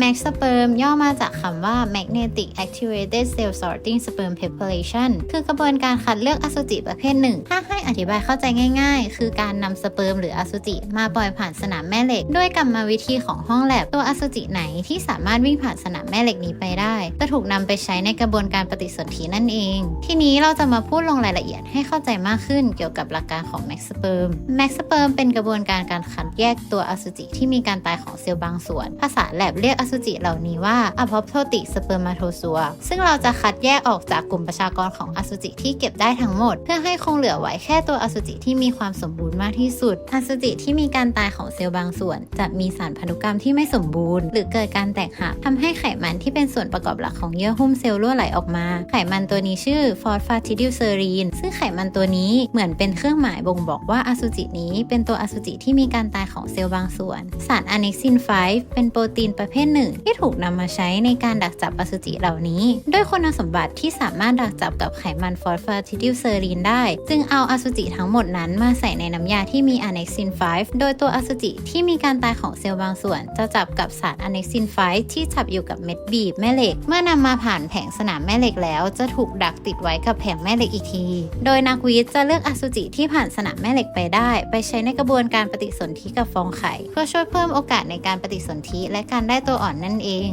MAX sperm ย่อมาจากคำว่า magnetic activated cell sorting sperm preparation คือกระบวนการคัดเลือกอสุจิประเภทหนึ่ง ถ้าให้อธิบายเข้าใจง่าย ๆ คือการนำสเปิร์มหรืออสุจิมาปล่อยผ่านสนามแม่เหล็ก ด้วยกรรมวิธีของห้องแลบตัวอสุจิไหนที่สามารถวิ่งผ่านสนามแม่เหล็กนี้ไปได้ จะถูกนำไปใช้ในกระบวนการปฏิสนธินั่นเอง ทีนี้เราจะมาพูดลงรายละเอียดให้เข้าใจมากขึ้นเกี่ยวกับหลักการของ Max sperm Max sperm เป็นกระบวนการการคัดแยกตัวอสุจิที่มีการตายของเซลล์บางส่วน ภาษาแลบเรียกอสุจิเหล่านี้ว่า apoptotic spermatozoa ซึ่งเราจะคัดแยกออกจากกลุ่มประชากรของอสุจิที่เก็บได้ทั้งหมด เพื่อให้คงเหลือไว้แค่ตัวอสุจิที่มีความสมบูรณ์มากที่สุด อสุจิที่มีการตายของเซลล์บางส่วน จะมีสารพันธุกรรมที่ไม่สมบูรณ์ หรือเกิดการแตกหักทำให้ไขมันที่เป็นส่วนประกอบหลักของเยื่อหุ้มเซลล์รั่วไหลออกมา ไขมันตัวนี้ชื่อ phosphatidylserine ซึ่งไขมันตัวนี้เหมือนเป็นเครื่องหมายบ่งบอกว่าอสุจินี้เป็นตัวอสุจิที่มีการตายของเซลล์บางส่วน สารอะเน็กซิน 5 เป็นโปรตีนประเภทหนึ่งที่ถูกนำมาใช้ในการดักจับอสุจิเหล่านี้ ด้วยคุณสมบัติที่สามารถดักจับกับไขมันฟอสฟาทิดิลเซอรีนได้ จึงเอาอสุจิทั้งหมดนั้นมาใส่ในน้ำยาที่มีอะเน็กซิน 5 โดยตัวอสุจิที่มีการตายของเซลล์บางส่วน จะจับกับสารอะเน็กซิน 5 ที่จับอยู่กับเม็ดบีบแม่เหล็ก เมื่อนำมาผ่านแผงสนามแม่เหล็กแล้ว จะถูกดักติดไว้กับแผงแม่เหล็กอีกที โดยนักวิทย์จะเลือกอสุจิที่ผ่านสนามแม่เหล็กไปได้ ไปใช้ในกระบวนการปฏิสนธิกับฟองไข่ เพื่อช่วยเพิ่มโอกาสในการปฏิสนธิและการได้ตัวอ่อนนั่นเอง